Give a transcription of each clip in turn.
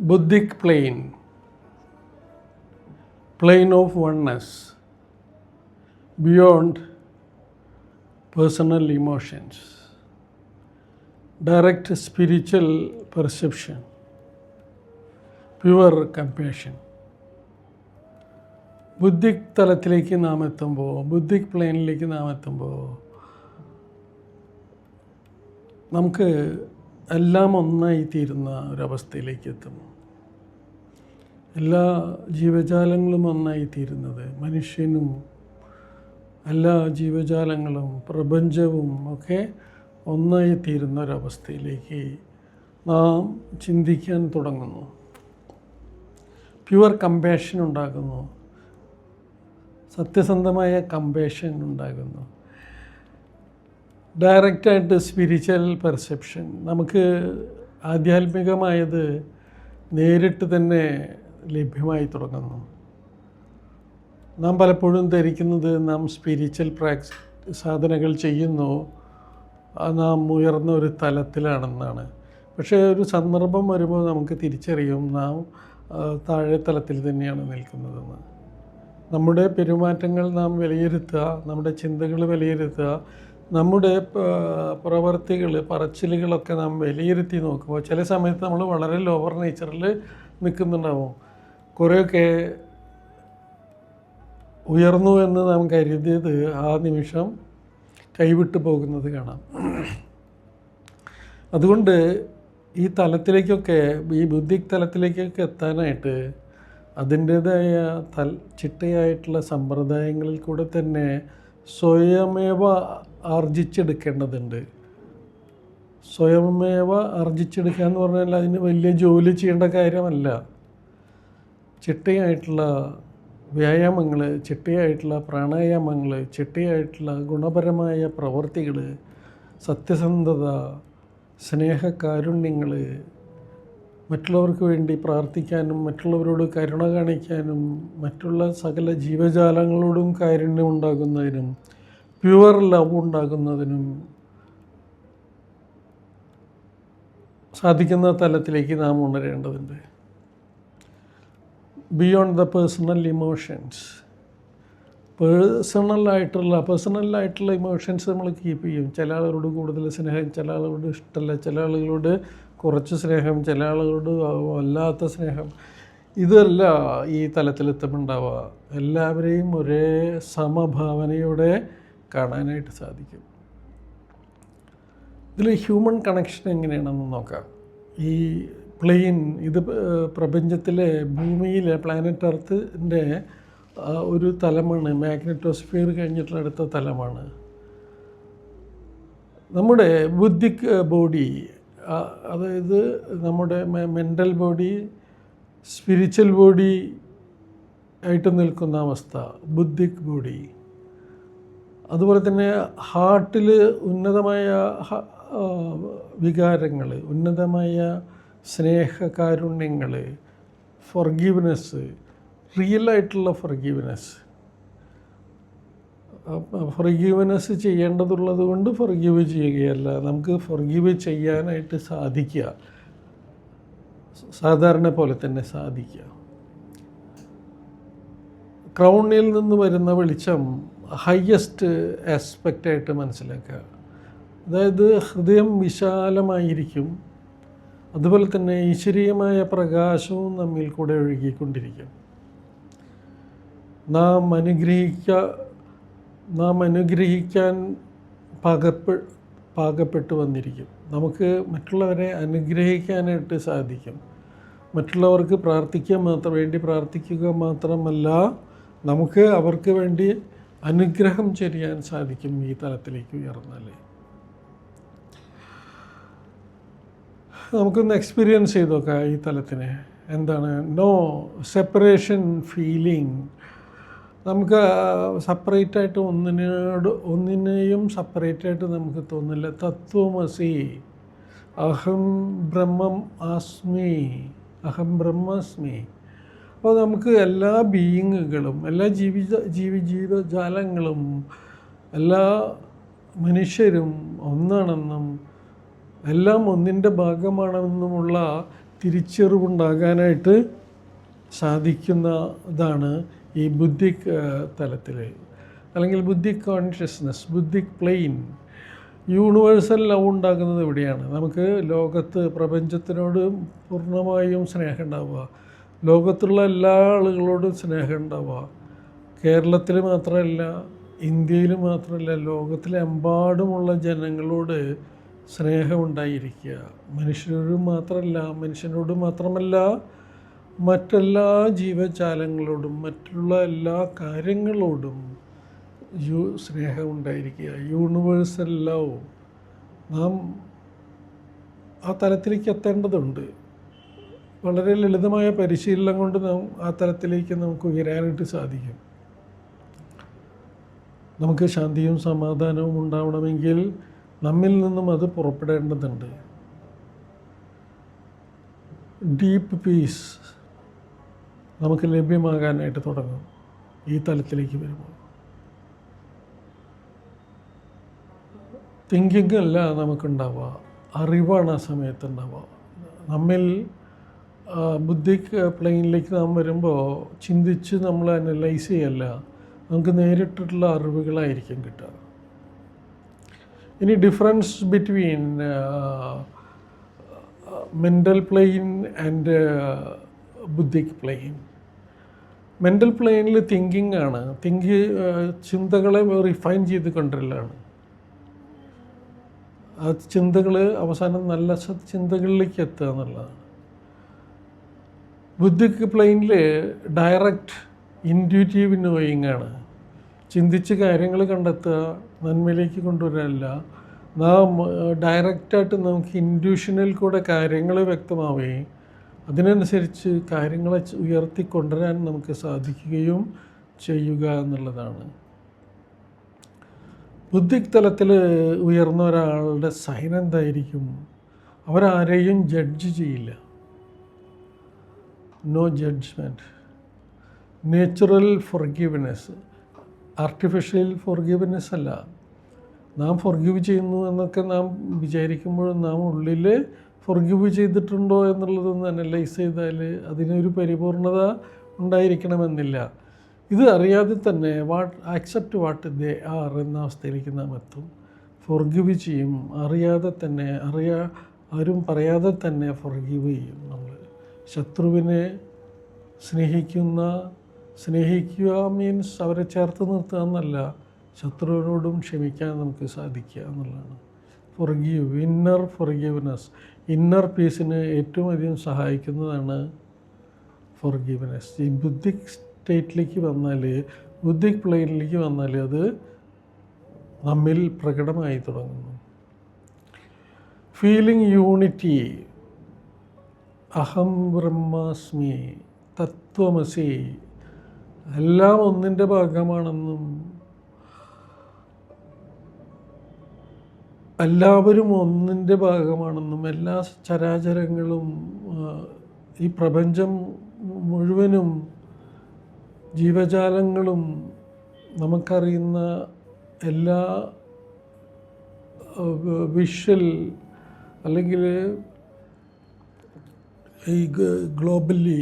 ബുദ്ധിക് plane. Plane of oneness. Beyond personal emotions. Direct spiritual perception. Pure compassion ബുദ്ധി തലത്തിലേക്ക് നാം എത്തുമ്പോൾ ബുദ്ധി പ്ലെയിനിലേക്ക് നാം എത്തുമ്പോൾ നമുക്ക് എല്ലാം ഒന്നായിത്തീരുന്ന ഒരവസ്ഥയിലേക്ക് എത്തുമ്പോൾ എല്ലാ ജീവജാലങ്ങളും ഒന്നായി തീരുന്നത് മനുഷ്യനും എല്ലാ ജീവജാലങ്ങളും പ്രപഞ്ചവും ഒക്കെ ഒന്നായി തീരുന്ന ഒരവസ്ഥയിലേക്ക് നാം ചിന്തിക്കാൻ തുടങ്ങുന്നു. പ്യുവർ കമ്പാഷൻ ഉണ്ടാകുന്നു. സത്യസന്ധമായ കമ്പാഷൻ ഉണ്ടാകുന്നു. ഡയറക്റ്റായിട്ട് സ്പിരിച്വൽ പെർസെപ്ഷൻ. നമുക്ക് ആധ്യാത്മികമായത് നേരിട്ട് തന്നെ ലഭ്യമായി തുടങ്ങുന്നു. നാം പലപ്പോഴും ധരിക്കുന്നത് നാം സ്പിരിച്വൽ പ്രാക്സ് സാധനകൾ ചെയ്യുന്നു നാം ഉയർന്ന ഒരു തലത്തിലാണെന്നാണ്. പക്ഷേ ഒരു സന്ദർഭം വരുമ്പോൾ നമുക്ക് തിരിച്ചറിയും നാം താഴെ തലത്തിൽ തന്നെയാണ് നിൽക്കുന്നതെന്ന്. നമ്മുടെ പെരുമാറ്റങ്ങൾ നാം വിലയിരുത്തുക നമ്മുടെ ചിന്തകൾ വിലയിരുത്തുക നമ്മുടെ പ്രവർത്തികൾ പറച്ചിലുകളൊക്കെ നാം വിലയിരുത്തി നോക്കുമ്പോൾ ചില സമയത്ത് നമ്മൾ വളരെ ലോവർ നേച്ചറിൽ നിൽക്കുന്നുണ്ടാവും. കുറേയൊക്കെ ഉയർന്നു എന്ന് നാം കരുതിയത് ആ നിമിഷം കൈവിട്ടു പോകുന്നത് കാണാം. അതുകൊണ്ട് ഈ തലത്തിലേക്കൊക്കെ ഈ ബുദ്ധി തലത്തിലേക്കൊക്കെ എത്താനായിട്ട് അതിന്റേതായ തൽ ചിട്ടയായിട്ടുള്ള സമ്പ്രദായങ്ങളിൽ കൂടെ തന്നെ സ്വയമേവ ആർജിച്ചെടുക്കേണ്ടതുണ്ട്. സ്വയമേവ ആർജിച്ചെടുക്കുക എന്ന് പറഞ്ഞാൽ അതിന് വലിയ ജോലി ചെയ്യേണ്ട കാര്യമല്ല. ചിട്ടയായിട്ടുള്ള വ്യായാമങ്ങൾ ചിട്ടയായിട്ടുള്ള പ്രാണായാമങ്ങൾ ചിട്ടയായിട്ടുള്ള ഗുണപരമായ പ്രവർത്തികൾ സത്യസന്ധത സ്നേഹകാരുണ്യങ്ങൾ മറ്റുള്ളവർക്ക് വേണ്ടി പ്രാർത്ഥിക്കാനും മറ്റുള്ളവരോട് കരുണ കാണിക്കാനും മറ്റുള്ള സകല ജീവജാലങ്ങളോടും കാരുണ്യം ഉണ്ടാകുന്നതിനും പ്യുവർ ലവ് ഉണ്ടാകുന്നതിനും സാധിക്കുന്ന തലത്തിലേക്ക് നാം ഉണരേണ്ടതുണ്ട്. ബിയോണ്ട് ദ പേഴ്സണൽ ഇമോഷൻസ് പേഴ്സണലായിട്ടുള്ള പേഴ്സണലായിട്ടുള്ള ഇമോഷൻസ് നമ്മൾ കീപ്പ് ചെയ്യും. ചില ആളുകളോട് കൂടുതൽ സ്നേഹം ചില ആളുകളോട് ഇഷ്ടമല്ല ചില ആളുകളോട് കുറച്ച് സ്നേഹം ചില ആളുകളോട് വല്ലാത്ത സ്നേഹം. ഇതല്ല ഈ തലത്തിലെത്തുമുണ്ടാവുക എല്ലാവരെയും ഒരേ സമഭാവനയോടെ കാണാനായിട്ട് സാധിക്കും. ഇതിൽ ഹ്യൂമൻ കണക്ഷൻ എങ്ങനെയാണെന്ന് നോക്കാം. ഈ പ്ലെയിൻ ഇത് പ്രപഞ്ചത്തിലെ ഭൂമിയിലെ പ്ലാനറ്റ് എർത്തിന്റെ ഒരു തലമാണ് മാഗ്നറ്റോസ്ഫിയർ കഴിഞ്ഞിട്ടുള്ള അടുത്ത തലമാണ്. നമ്മുടെ ബുദ്ധിക് ബോഡി അതായത് നമ്മുടെ മെന്റൽ ബോഡി സ്പിരിച്വൽ ബോഡി ആയിട്ട് നിൽക്കുന്ന അവസ്ഥ ബുദ്ധിക് ബോഡി. അതുപോലെ തന്നെ ഹാർട്ടിൽ ഉന്നതമായ വികാരങ്ങൾ ഉന്നതമായ സ്നേഹകാരുണ്യങ്ങൾ ഫൊർഗീവ്നെസ് റിയലായിട്ടുള്ള ഫൊർഗീവ്നെസ് ഫൊർഗീവ്നെസ് ചെയ്യേണ്ടതുള്ളത് കൊണ്ട് ഫൊർഗീവ് ചെയ്യുകയല്ല. നമുക്ക് ഫൊർഗീവ് ചെയ്യാനായിട്ട് സാധിക്കുക. സാധാരണ പോലെ തന്നെ സാധിക്കുക. ക്രൗണിൽ നിന്ന് വരുന്ന വെളിച്ചം ഹയസ്റ്റ് ആസ്പെക്റ്റായിട്ട് മനസ്സിലാക്കുക. അതായത് ഹൃദയം വിശാലമായിരിക്കും. അതുപോലെ തന്നെ ഈശ്വരീയമായ പ്രകാശവും നമ്മിൽ കൂടെ ഒഴുകിക്കൊണ്ടിരിക്കും. നാം അനുഗ്രഹിക്ക നാം അനുഗ്രഹിക്കാൻ പാകപ്പെ പാകപ്പെട്ട് വന്നിരിക്കും. നമുക്ക് മറ്റുള്ളവരെ അനുഗ്രഹിക്കാനായിട്ട് സാധിക്കും. മറ്റുള്ളവർക്ക് പ്രാർത്ഥിക്കാൻ മാത്രം വേണ്ടി പ്രാർത്ഥിക്കുക മാത്രമല്ല നമുക്ക് അവർക്ക് വേണ്ടി അനുഗ്രഹം ചെയ്യാൻ സാധിക്കും ഈ തലത്തിലേക്ക് ഉയർന്നാൽ. നമുക്കൊന്ന് എക്സ്പീരിയൻസ് ചെയ്ത് നോക്കാം ഈ തലത്തിനെ. എന്താണ്? നോ സെപ്പറേഷൻ ഫീലിംഗ് നമുക്ക് സെപ്പറേറ്റ് ആയിട്ട് ഒന്നിനോട് ഒന്നിനെയും സെപ്പറേറ്റ് ആയിട്ട് നമുക്ക് തോന്നില്ല തത്വമസി. അഹം ബ്രഹ്മം ആസ്മി. അഹം ബ്രഹ്മസ്മി. അപ്പോൾ നമുക്ക് എല്ലാ ബീയിങ്ങുകളും എല്ലാ ജീവി ജീവി ജീവജാലങ്ങളും എല്ലാ മനുഷ്യരും ഒന്നാണെന്നും എല്ലാം ഒന്നിന്റെ ഭാഗമാണെന്നുമുള്ള തിരിച്ചറിവുണ്ടാകാനായിട്ട് സാധിക്കുന്നതാണ് ഈ ബുദ്ധി തലത്തിൽ അല്ലെങ്കിൽ ബുദ്ധി കോൺഷ്യസ്നസ് ബുദ്ധി പ്ലെയിൻ യൂണിവേഴ്സൽ ലവ് ഉണ്ടാകുന്നത് ഇവിടെയാണ് നമുക്ക് ലോകത്ത് പ്രപഞ്ചത്തിനോട് പൂർണമായും സ്നേഹം ഉണ്ടാവുക. ലോകത്തുള്ള എല്ലാ ആളുകളോടും സ്നേഹം ഉണ്ടാവുക. കേരളത്തിൽ മാത്രമല്ല ഇന്ത്യയിൽ മാത്രമല്ല ലോകത്തിലെമ്പാടുമുള്ള ജനങ്ങളോട് സ്നേഹമുണ്ടായിരിക്കുക. മനുഷ്യരോട് മാത്രമല്ല മനുഷ്യനോട് മാത്രമല്ല മറ്റെല്ലാ ജീവജാലങ്ങളോടും മറ്റുള്ള എല്ലാ കാര്യങ്ങളോടും യു സ്നേഹമുണ്ടായിരിക്കുക. യൂണിവേഴ്സൽ ലവ് നാം ആ തലത്തിലേക്ക് എത്തേണ്ടതുണ്ട്. വളരെ ലളിതമായ പരിശീലനം കൊണ്ട് നാം ആ തലത്തിലേക്ക് നമുക്ക് ഉയരാനായിട്ട് സാധിക്കും. നമുക്ക് ശാന്തിയും സമാധാനവും ഉണ്ടാവണമെങ്കിൽ നമ്മിൽ നിന്നും അത് പുറപ്പെടേണ്ടതുണ്ട്. ഡീപ്പ് പീസ് നമുക്ക് ലഭ്യമാകാനായിട്ട് തുടങ്ങും. ഈ തലത്തിലേക്ക് വരുമ്പോൾ. തിങ്കിങ് അല്ല നമുക്കുണ്ടാവുക. അറിവാണ് ആ സമയത്ത് ഉണ്ടാവുക നമ്മിൽ ബുദ്ധി പ്ലെയിനിലേക്ക് നാം വരുമ്പോൾ ചിന്തിച്ച് നമ്മൾ അനലൈസ് ചെയ്യല്ല. നമുക്ക് നേരിട്ടുള്ള അറിവുകളായിരിക്കും കിട്ടുക. ഇനി difference between mental plane and ബുദ്ധിക് plane mental പ്ലെയിനിൽ തിങ്കിങ് ആണ്. തിങ്ക് ചിന്തകളെ റിഫൈൻ ചെയ്ത് കൊണ്ടുവരലാണ് ആ ചിന്തകൾ അവസാനം നല്ല ചിന്തകളിലേക്ക് എത്തുക എന്നുള്ളതാണ്. ബുദ്ധിക് പ്ലെയിനിൽ ഡയറക്റ്റ് ഇന്റ്യൂറ്റീവ് നോയിങ് ആണ്. ചിന്തിച്ച് കാര്യങ്ങൾ കണ്ടെത്തുക നന്മയിലേക്ക് കൊണ്ടുവരാനല്ല. നാം ഡയറക്റ്റായിട്ട് നമുക്ക് ഇൻഡ്യൂഷനിൽ കൂടെ കാര്യങ്ങൾ വ്യക്തമാവുകയും അതിനനുസരിച്ച് കാര്യങ്ങളെ ഉയർത്തി കൊണ്ടുവരാൻ നമുക്ക് സാധിക്കുകയും ചെയ്യുക എന്നുള്ളതാണ്. ബുദ്ധിക് തലത്തിൽ ഉയർന്ന ഒരാളുടെ സൈൻ എന്തായിരിക്കും? അവരാരെയും ജഡ്ജ് ചെയ്യില്ല. No judgment natural forgiveness artificial forgiveness അല്ല. നാം ഫോർഗീവ് ചെയ്യുന്നു എന്നൊക്കെ നാം വിചാരിക്കുമ്പോൾ നാം ഉള്ളിൽ ഫോർഗീവ് ചെയ്തിട്ടുണ്ടോ എന്നുള്ളതൊന്ന് അനലൈസ് ചെയ്താൽ അതിനൊരു പരിപൂർണത ഉണ്ടായിരിക്കണമെന്നില്ല. ഇത് അറിയാതെ തന്നെ what accept what they are എന്ന അവസ്ഥയിലേക്ക് നാം എത്തും. ഫോർഗീവ് ചെയ്യും. അറിയാതെ തന്നെ അറിയാ ആരും പറയാതെ തന്നെ ഫോർഗീവ് ചെയ്യും നമ്മൾ. ശത്രുവിനെ സ്നേഹിക്കുന്ന സ്നേഹിക്കുക മീൻസ് അവരെ ചേർത്ത് നിർത്തുക എന്നല്ല. ശത്രുവിനോടും ക്ഷമിക്കാൻ നമുക്ക് സാധിക്കുക എന്നുള്ളതാണ്. ഫൊർഗീവ് ഇന്നർ ഫൊർഗീവ്നെസ് ഇന്നർ പീസിന് ഏറ്റവും അധികം സഹായിക്കുന്നതാണ് ഫൊർഗീവ്നെസ് ഈ ബുദ്ധിക് സ്റ്റേറ്റിലേക്ക് വന്നാൽ ബുദ്ധിക് പ്ലെയിനിലേക്ക് വന്നാൽ അത് നമ്മിൽ പ്രകടമായി തുടങ്ങുന്നു. ഫീലിംഗ് യൂണിറ്റി അഹം ബ്രഹ്മാസ്മി. തത്വമസി. എല്ലാം ഒന്നിന്റെ ഭാഗമാണെന്നും എല്ലാവരും ഒന്നിന്റെ ഭാഗമാണെന്നും എല്ലാ ചരാചരങ്ങളും ഈ പ്രപഞ്ചം മുഴുവനും ജീവജാലങ്ങളും നമുക്കറിയുന്ന എല്ലാ വിഷ്വൽ അല്ലെങ്കിൽ ഈ ഗ്ലോബലി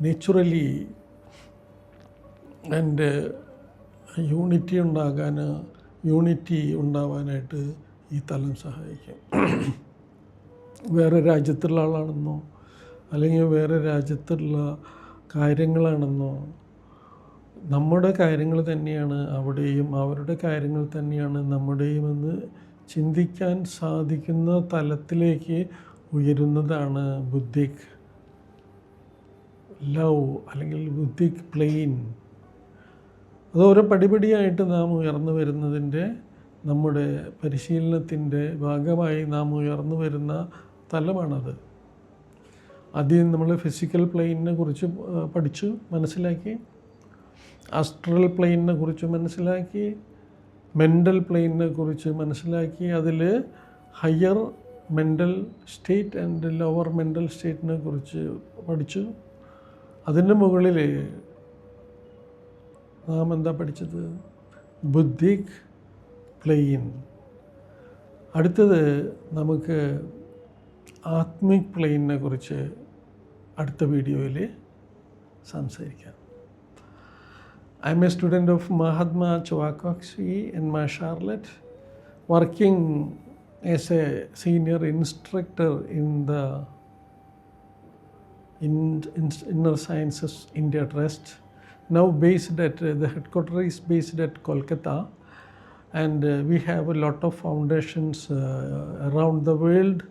നേച്ചുറലി ആൻഡ് യൂണിറ്റി ഉണ്ടാകാൻ യൂണിറ്റി ഉണ്ടാവാനായിട്ട് ഈ തലം സഹായിക്കും. വേറെ രാജ്യത്തുള്ള ആളാണെന്നോ അല്ലെങ്കിൽ വേറെ രാജ്യത്തുള്ള കാര്യങ്ങളാണെന്നോ നമ്മുടെ കാര്യങ്ങൾ തന്നെയാണ് അവിടെയും അവരുടെ കാര്യങ്ങൾ തന്നെയാണ് നമ്മുടെയും എന്ന് ചിന്തിക്കാൻ സാധിക്കുന്ന തലത്തിലേക്ക് ഉയരുന്നതാണ് ബുദ്ധിക്. ലവ് അല്ലെങ്കിൽ ബുദ്ധിക് പ്ലെയിൻ അത് ഓരോ പടിപടിയായിട്ട് നാം ഉയർന്നു വരുന്നതിന്റെ നമ്മുടെ പരിശീലനത്തിന്റെ ഭാഗമായി നാം ഉയർന്നു വരുന്ന തലമാണത്. ആദ്യം നമ്മൾ ഫിസിക്കൽ പ്ലെയിനിനെ കുറിച്ച് പഠിച്ചു മനസ്സിലാക്കി. ആസ്ട്രൽ പ്ലെയിനിനെ കുറിച്ച് മനസ്സിലാക്കി. മെന്റൽ പ്ലെയിനിനെ കുറിച്ച് മനസ്സിലാക്കി. അതിൽ higher mental state and lower mental സ്റ്റേറ്റിനെ കുറിച്ച് പഠിച്ചു. അതിന്റെ മുകളിൽ നാം എന്താ പഠിച്ചത്? ബുദ്ധിക് പ്ലെയിൻ. അടുത്തത് നമുക്ക് ആത്മിക് പ്ലെയിനിനെ കുറിച്ച് അടുത്ത വീഡിയോയിൽ സംസാരിക്കാം. I am a student of Mahatma ചുവാക്വാക്സി എൻ മാ Charlotte working as a senior instructor in the in, in Inner Sciences India Trust, now based at uh, the headquarters is based at Kolkata, and uh, we have a lot of foundations uh, around the world,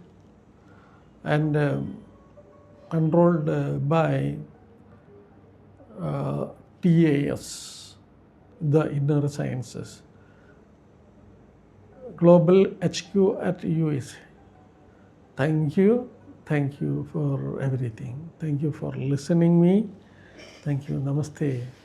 and um, controlled by TAS, the Inner Sciences, Global HQ at USA. Thank you. Thank you for everything. Thank you for listening me. Thank you. Namaste.